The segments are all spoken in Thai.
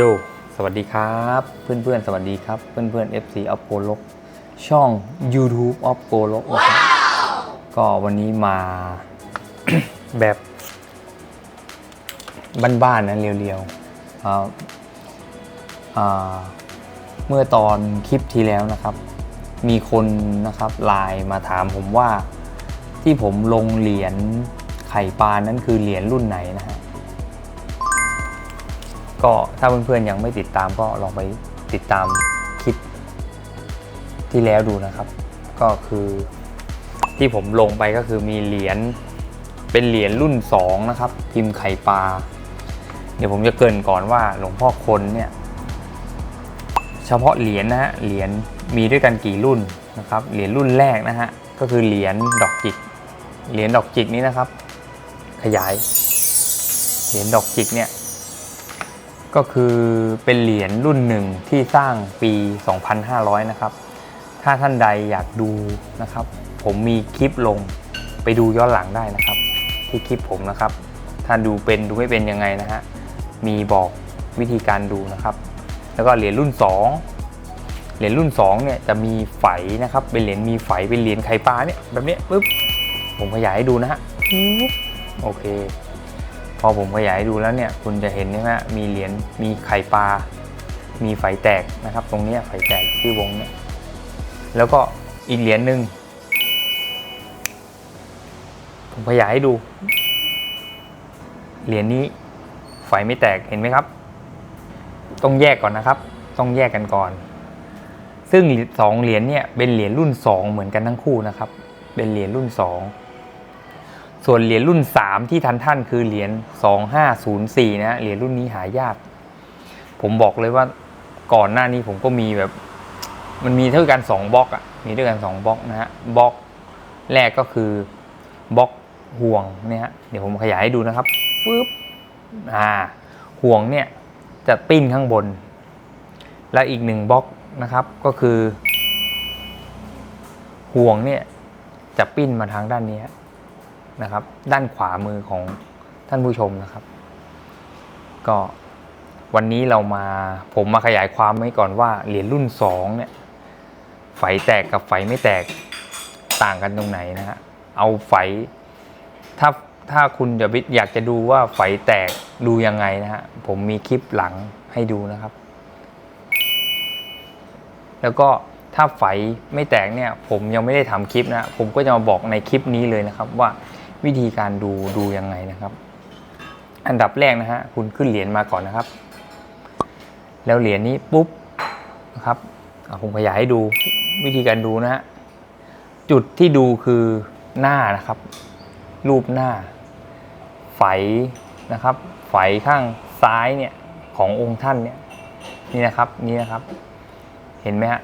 โยสวัสดีครับ เพื่อนๆ สวัสดีครับ เพื่อนๆ FC of p o l o ช่อง YouTube of p o l o นะครับก็วันนี้มา แบบบ้านๆนะเรียวๆอ่าอ่าเมื่อตอนคลิปที่แล้วนะครับ มีคนนะครับไลน์มาถามผมว่าที่ผมลงเหรียญไข่ปลานั้นคือเหรียญรุ่นไหนนะฮะ ก็ถ้าเพื่อนๆยังไม่ติดตามก็ลองไปติดตามคลิปที่แล้วดูนะครับ ก็คือที่ผมลงไปก็คือมีเหรียญเป็นเหรียญรุ่น 2 นะครับ พิมพ์ไข่ปลา เดี๋ยวผมจะเกินก่อนว่าหลวงพ่อคนเนี่ยเฉพาะเหรียญนะฮะเหรียญมีด้วยกันกี่รุ่นนะครับเหรียญรุ่นแรกนะฮะก็คือเหรียญดอกจิกเหรียญดอกจิกนี้นะครับ ขยายเหรียญดอกจิกเนี่ย ก็คือเป็นเหรียญรุ่นหนึ่งที่สร้างปี 2500 นะครับ ถ้าท่านใดอยากดูนะครับ ผมมีคลิปลงไปดูย้อนหลังได้นะครับ ที่คลิปผมนะครับ ถ้าดูเป็นดูไม่เป็นยังไงนะฮะ มีบอกวิธีการดูนะครับ แล้วก็เหรียญรุ่น 2 เหรียญรุ่น2เนี่ยจะมีไฝนะครับ เป็นเหรียญมีไฝเป็นเหรียญไข่ปลาเนี่ยแบบเนี้ยปุ๊บผมขยายให้ดูนะฮะปุ๊บโอเค พอผมขยายให้ดูแล้วเนี่ยคุณจะเห็นใช่ไหมมีเหรียญมีไข่ปลา มีไฟแตกนะครับ ตรงนี้ยไฟแตกที่วงเนี่ยแล้วก็อีกเหรียญหนึ่งผมขยายให้ดู เหรียญนี้ไฟไม่แตกเห็นไหมครับ ต้องแยกก่อนนะครับ ต้องแยกกันก่อน ซึ่งสองเหรียญเนี่ยเป็นเหรียญรุ่น 2 เหมือนกันทั้งคู่นะครับ เป็นเหรียญรุ่น 2 ส่วนเหรียญรุ่น 3 ที่ทันท่านคือเหรียญ2504นะฮะเหรียญรุ่นนี้หายาก ผมบอกเลยว่าก่อนหน้านี้ผมก็มีแบบ มันมีเท่ากัน2บล็อกอะมีด้วยกัน2บล็อกนะฮะบล็อกแรกก็คือบล็อกห่วงเนี่ยฮะเดี๋ยวผมขยายให้ดูนะครับฟึบอ่าห่วงเนี่ยจะปิ้นข้างบน และอีกหนึ่งบล็อกนะครับก็คือ ห่วงเนี่ยจะปิ้นมาทางด้านนี้ นะครับ ด้านขวามือของท่านผู้ชมนะครับ ก็วันนี้เรามาผมมาขยายความไว้ก่อนว่าเหรียญรุ่น2เนี่ยไฟแตกกับไฟไม่แตกต่างกันตรงไหนนะฮะเอาไฟถ้าถ้าคุณจะอยากจะดูว่าไฟแตกดูยังไงนะฮะผมมีคลิปหลังให้ดูนะครับ แล้วก็ถ้าไฟไม่แตกเนี่ย ผมยังไม่ได้ทำคลิปนะ ผมก็จะมาบอกในคลิปนี้เลยนะครับว่า วิธีการดูดูยังไงนะครับ อันดับแรกนะฮะคุณขึ้นเหรียญมาก่อนนะครับ แล้วเหรียญนี้ปุ๊บนะครับผมขยายให้ดูวิธีการดูนะฮะจุดที่ดูคือหน้านะครับ รูปหน้า ไฝนะครับ ไฝข้างซ้ายเนี่ยขององค์ท่านเนี่ยนี่นะครับนี่นะครับ เห็นไหมฮะ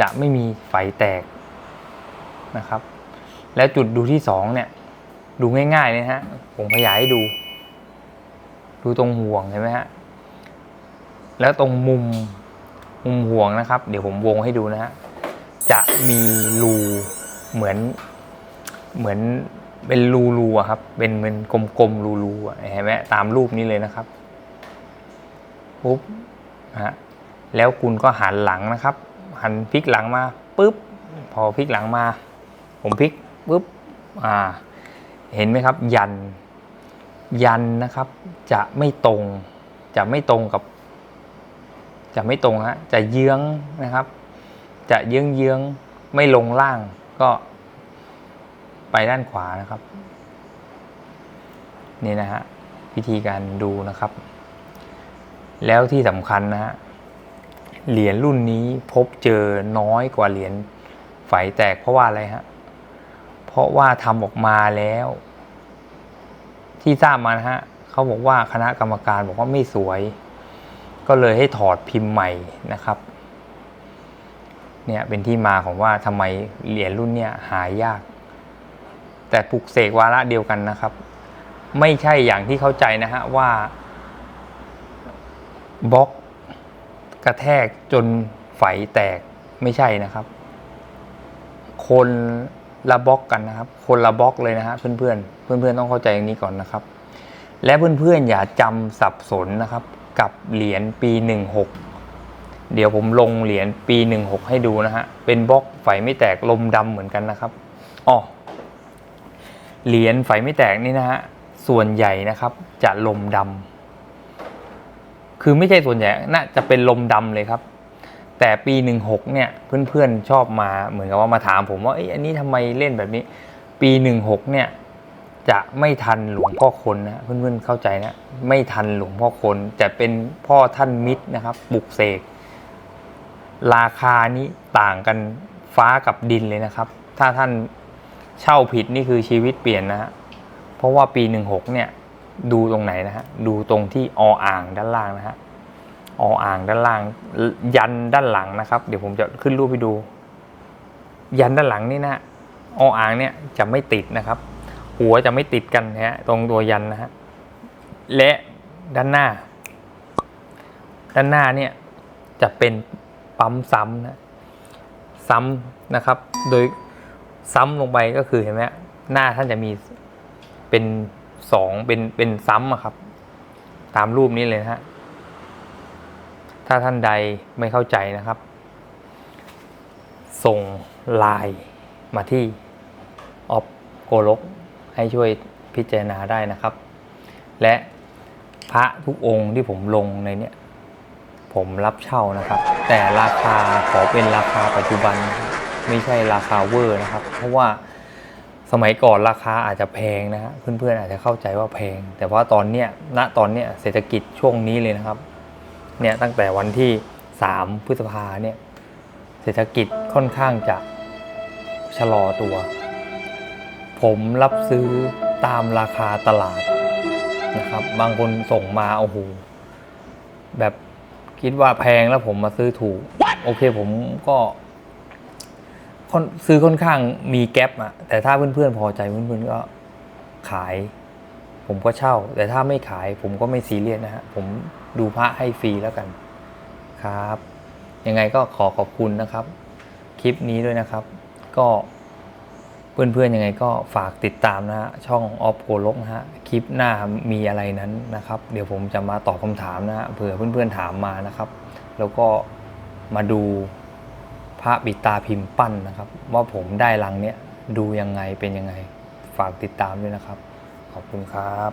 จะไม่มีไฟแตกนะครับ แล้วจุดดูที่สองเนี่ย ดูง่ายๆเลยฮะ ผมขยายให้ดู ดูตรงห่วงเห็นไหมฮะ แล้วตรงมุมมุมห่วงนะครับ เดี๋ยวผมวงให้ดูนะฮะ จะมีรูเหมือนเหมือนเป็นรูรูอะครับ เป็นเหมือนกลมๆรูรูอะเห็นไหมตามรูปนี้เลยนะครับปุ๊บนะฮะแล้วคุณก็หันหลังนะครับ หันพลิกหลังมาปุ๊บ พอพลิกหลังมา ผมพลิก ปุ๊บอ่าเห็นไหมครับ ยัน ยันนะครับ จะไม่ตรง จะไม่ตรงกับ จะไม่ตรงฮะจะเยื้องนะครับ จะเยื้องเยื้องไม่ลงล่างก็ไปด้านขวานะครับ นี่นะฮะวิธีการดูนะครับ แล้วที่สำคัญนะฮะเหรียญรุ่นนี้พบเจอน้อยกว่าเหรียญไฝแตกเพราะว่าอะไรฮะ ราะว่าทำออกมาแล้ว ที่ทราบมานะฮะเขาบอกว่าคณะกรรมการบอกว่าไม่สวย ก็เลยให้ถอดพิมพ์ใหม่นะครับ เนี่ยเป็นที่มาของว่าทำไมเหรียญรุ่นเนี่ยหายาก แต่ปลุกเสกวาระเดียวกันนะครับ ไม่ใช่อย่างที่เข้าใจนะฮะว่าบล็อกกระแทกจนไฝแตกไม่ใช่นะครับ คน ละบล็อกกันนะครับ คนละบล็อกเลยนะฮะเพื่อนๆ เพื่อนๆต้องเข้าใจอย่างนี้ก่อนนะครับ และเพื่อนๆอย่าจำสับสนนะครับ กับเหรียญปี 16 เดี๋ยวผมลงเหรียญปี 16 ให้ดูนะฮะเป็นบล็อกไฟไม่แตกลมดำเหมือนกันนะครับอ๋อเหรียญไฟไม่แตกนี่นะฮะส่วนใหญ่นะครับจะลมดำคือไม่ใช่ส่วนใหญ่น่าจะเป็นลมดำเลยครับ แต่ปี 16เนี่ยเพื่อนๆชอบมาเหมือนกับว่ามาถามผมว่าเอ้อันนี้ทำไมเล่นแบบนี้ ปี 16เนี่ยจะไม่ทันหลวงพ่อคนนะเพื่อนๆเข้าใจนะไม่ทันหลวงพ่อคนจะเป็นพ่อท่านมิตรนะครับปลุกเสกราคานี้ต่างกันฟ้ากับดินเลยนะครับ ถ้าท่านเช่าผิดนี่คือชีวิตเปลี่ยนนะฮะเพราะว่าปี 16เนี่ยดูตรงไหนนะฮะดูตรงที่ออ่างด้านล่างนะฮะ ออ่างด้านล่าง ยันด้านหลังนะครับ เดี๋ยวผมจะขึ้นรูปไปดู ยันด้านหลังนี่นะออ่างเนี่ยจะไม่ติดนะครับ หัวจะไม่ติดกันนะฮะตรงตัวยันนะฮะและด้านหน้า ด้านหน้าเนี่ยจะเป็นปั๊มซ้ำนะซ้ำนะครับ โดยซ้ำลงไปก็คือเห็นไหมฮะหน้าท่านจะมีเป็นสองเป็นเป็นซ้ำอะครับ ตามรูปนี้เลยนะฮะ ถ้าท่านใดไม่เข้าใจนะครับ ส่งไลน์มาที่ออฟโกลกให้ช่วยพิจารณาได้นะครับ และพระทุกองค์ที่ผมลงในเนี้ยผมรับเช่านะครับ แต่ราคาขอเป็นราคาปัจจุบัน ไม่ใช่ราคาเวอร์นะครับ เพราะว่าสมัยก่อนราคาอาจจะแพงนะฮะเพื่อนๆอาจจะเข้าใจว่าแพง แต่ว่าตอนเนี้ยณตอนเนี้ยเศรษฐกิจช่วงนี้เลยนะครับ เนี่ยตั้งแต่วันที่ 3 พฤษภาเนี่ยเศรษฐกิจค่อนข้างจะชะลอตัว ผมรับซื้อตามราคาตลาดนะครับ บางคนส่งมาโอ้โหแบบคิดว่าแพงแล้วผมมาซื้อถูก โอเคผมก็ค่อนซื้อค่อนข้างมีแกลบอะแต่ถ้าเพื่อนๆพอใจเพื่อนๆก็ขาย ผมก็เช่า แต่ถ้าไม่ขายผมก็ไม่ซีเรียสนะฮะผมดูพระให้ฟรีแล้วกันครับ ยังไงก็ขอขอบคุณนะครับ คลิปนี้ด้วยนะครับ ก็เพื่อนๆยังไงก็ฝากติดตามนะฮะช่องออฟโกลกนะฮะคลิปหน้ามีอะไรนั้นนะครับ เดี๋ยวผมจะมาตอบคำถามนะฮะเผื่อเพื่อนๆถามมานะครับ แล้วก็มาดูพระปิดตาพิมพ์ปั้นนะครับ ว่าผมได้รังเนี้ยดูยังไงเป็นยังไง ฝากติดตามด้วยนะครับ ขอบคุณครับ